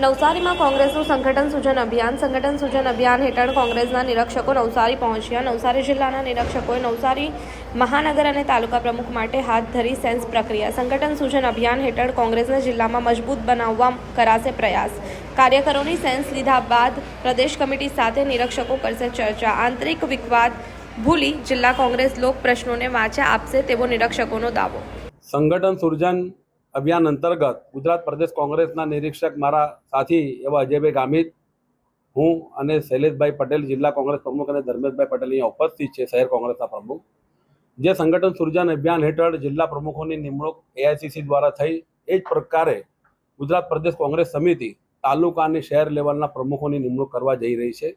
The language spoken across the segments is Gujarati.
નવસારીમાં કોંગ્રેસનું સંગઠન સૂચન અભિયાન, સંગઠન સૂચન અભિયાન હેઠળ કોંગ્રેસના નિરીક્ષકો નવસારી પહોંચ્યા. નવસારી જિલ્લાના નિરીક્ષકોએ નવસારી મહાનગર અને તાલુકા પ્રમુખ માટે હાથ ધરી સેન્સ પ્રક્રિયા. સંગઠન સૂચન અભિયાન હેઠળ કોંગ્રેસને જિલ્લામાં મજબૂત બનાવવા કરાશે પ્રયાસ. કાર્યકરોની સેન્સ લીધા બાદ પ્રદેશ કમિટી સાથે નિરીક્ષકો કરશે ચર્ચા. આંતરિક વિવાદ ભૂલી જિલ્લા કોંગ્રેસ લોક પ્રશ્નોને વાંચા આપશે તેવો નિરીક્ષકોનો દાવો. સંગઠન સૃજન અભિયાન અંતર્ગત ગુજરાત પ્રદેશ કોંગ્રેસના નિરીક્ષક મારા સાથી એવા અજયભાઈ ગામિત, હું અને શૈલેષભાઈ પટેલ જિલ્લા કોંગ્રેસ પ્રમુખ અને ધર્મેશભાઈ પટેલ અહીંયા ઉપસ્થિત છે, શહેર કોંગ્રેસના પ્રમુખ. જે સંગઠન સૃજન અભિયાન હેઠળ જિલ્લા પ્રમુખોની નિમણૂક એઆઈસીસી દ્વારા થઈ, એ જ પ્રકારે ગુજરાત પ્રદેશ કોંગ્રેસ સમિતિ તાલુકા અને શહેર લેવલના પ્રમુખોની નિમણૂક કરવા જઈ રહી છે.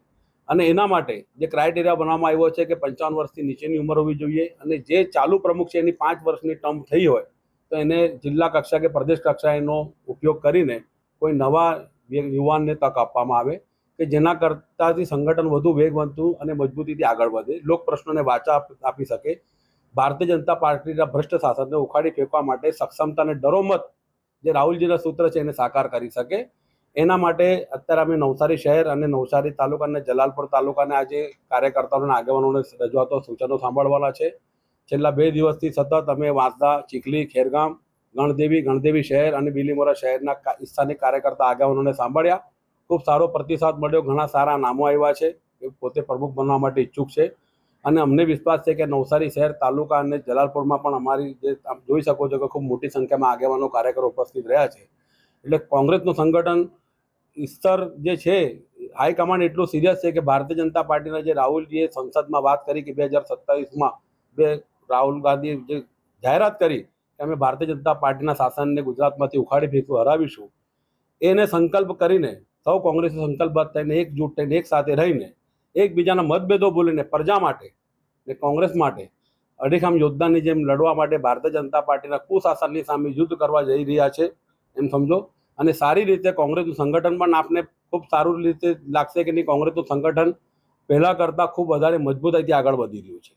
અને એના માટે જે ક્રાઇટેરિયા બનાવવામાં આવ્યો છે કે પંચાવન વર્ષથી નીચેની ઉંમર હોવી જોઈએ અને જે ચાલુ પ્રમુખ છે એની પાંચ વર્ષની ટર્મ થઈ હોય તો એને જિલ્લા કક્ષા કે પ્રદેશ કક્ષાએનો ઉપયોગ કરીને કોઈ નવા યુવાનને તક આપવામાં આવે કે જેના કરતાથી સંગઠન વધુ વેગવંતું અને મજબૂતીથી આગળ વધે. લોક પ્રશ્નોને વાચા આપી શકે. ભારતીય જનતા પાર્ટીના ભ્રષ્ટ શાસનને ઉખાડી ફેંકવા માટે સક્ષમતા અને ડરોમત જે રાહુલજીના સૂત્ર છે એને સાકાર કરી શકે. એના માટે અત્યારે અમે નવસારી શહેર અને નવસારી તાલુકા અને જલાલપુર તાલુકાના આજે કાર્યકર્તાઓના, આગેવાનોને રજૂઆતો સૂચનો સાંભળવાના છે. છેલ્લા બે દિવસથી સતત અમે વાંસદા, ચીખલી, ખેરગામ, ગણદેવી ગણદેવી શહેર અને બિલીમોરા શહેરના સ્થાનિક કાર્યકર્તા આગેવાનોને સાંભળ્યા. ખૂબ સારો પ્રતિસાદ મળ્યો. ઘણા સારા નામો આવ્યા છે. એ પોતે પ્રમુખ બનવા માટે ઈચ્છુક છે. અને અમને વિશ્વાસ છે કે નવસારી શહેર, તાલુકા અને જલાલપુરમાં પણ અમારી જે આપ જોઈ શકો છો કે ખૂબ મોટી સંખ્યામાં આગેવાનો, કાર્યકરો ઉપસ્થિત રહ્યા છે. એટલે કોંગ્રેસનું સંગઠન સ્તર જે છે હાઈકમાન્ડ એટલું સિરિયસ છે કે ભારતીય જનતા પાર્ટીના જે રાહુલજીએ સંસદમાં વાત કરી કે બે હજાર સત્તાવીસમાં બે રાહુલ ગાંધી જે જાહેરાત કરી કે અમે ભારતીય જનતા પાર્ટીના શાસનને ગુજરાતમાંથી ઉખાડી ફેંકું હરાવીશું, એને સંકલ્પ કરીને સૌ કોંગ્રેસે સંકલ્પબદ્ધ થઈને એકજૂટ થઈને એક સાથે રહીને એકબીજાના મતભેદો ભૂલીને પ્રજા માટે ને કોંગ્રેસ માટે અડીખામ યોદ્ધાની જેમ લડવા માટે ભારતીય જનતા પાર્ટીના કુશાસનની સામે યુદ્ધ કરવા જઈ રહ્યા છે, એમ સમજો. અને સારી રીતે કોંગ્રેસનું સંગઠન પણ આપને ખૂબ સારું રીતે લાગશે કે નહીં, કોંગ્રેસનું સંગઠન પહેલાં કરતાં ખૂબ વધારે મજબૂતાઈથી આગળ વધી રહ્યું છે.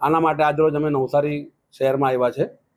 આના માટે આજરોજ અમે નવસારી શહેરમાં આવ્યા છે.